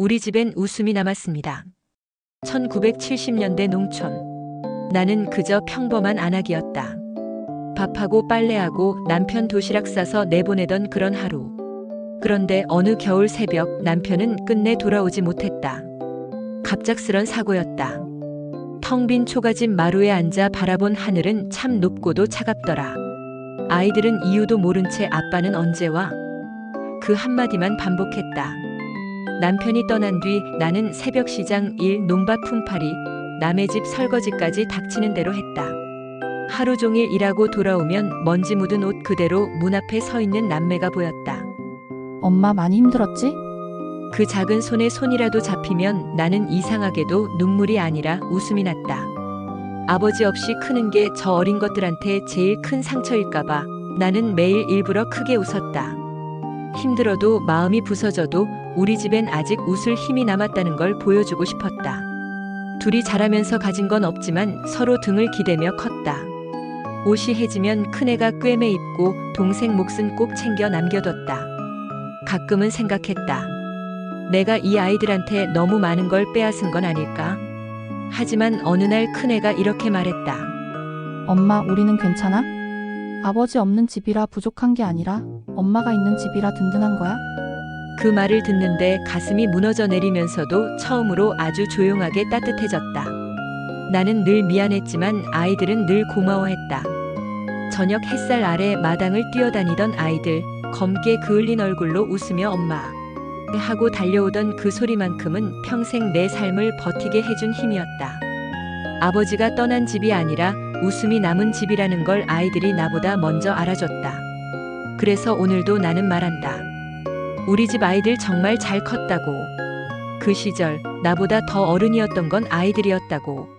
우리 집엔 웃음이 남았습니다. 1970년대 농촌. 나는 그저 평범한 안악이었다. 밥하고 빨래하고 남편 도시락 싸서 내보내던 그런 하루. 그런데 어느 겨울 새벽 남편은 끝내 돌아오지 못했다. 갑작스런 사고였다. 텅 빈 초가집 마루에 앉아 바라본 하늘은 참 높고도 차갑더라. 아이들은 이유도 모른 채 아빠는 언제 와? 그 한마디만 반복했다. 남편이 떠난 뒤 나는 새벽 시장 일, 논밭 품팔이, 남의 집 설거지까지 닥치는 대로 했다. 하루 종일 일하고 돌아오면 먼지 묻은 옷 그대로 문 앞에 서 있는 남매가 보였다. 엄마 많이 힘들었지? 그 작은 손에 손이라도 잡히면 나는 이상하게도 눈물이 아니라 웃음이 났다. 아버지 없이 크는 게 저 어린 것들한테 제일 큰 상처일까봐 나는 매일 일부러 크게 웃었다. 힘들어도 마음이 부서져도 우리 집엔 아직 웃을 힘이 남았다는 걸 보여주고 싶었다. 둘이 자라면서 가진 건 없지만 서로 등을 기대며 컸다. 옷이 해지면 큰애가 꿰매 입고 동생 몫은 꼭 챙겨 남겨뒀다. 가끔은 생각했다. 내가 이 아이들한테 너무 많은 걸 빼앗은 건 아닐까? 하지만 어느 날 큰애가 이렇게 말했다. 엄마, 우리는 괜찮아? 아버지 없는 집이라 부족한 게 아니라 엄마가 있는 집이라 든든한 거야? 그 말을 듣는데 가슴이 무너져 내리면서도 처음으로 아주 조용하게 따뜻해졌다. 나는 늘 미안했지만 아이들은 늘 고마워했다. 저녁 햇살 아래 마당을 뛰어다니던 아이들, 검게 그을린 얼굴로 웃으며 엄마. 하고 달려오던 그 소리만큼은 평생 내 삶을 버티게 해준 힘이었다. 아버지가 떠난 집이 아니라 웃음이 남은 집이라는 걸 아이들이 나보다 먼저 알아줬다. 그래서 오늘도 나는 말한다. 우리 집 아이들 정말 잘 컸다고. 그 시절 나보다 더 어른이었던 건 아이들이었다고.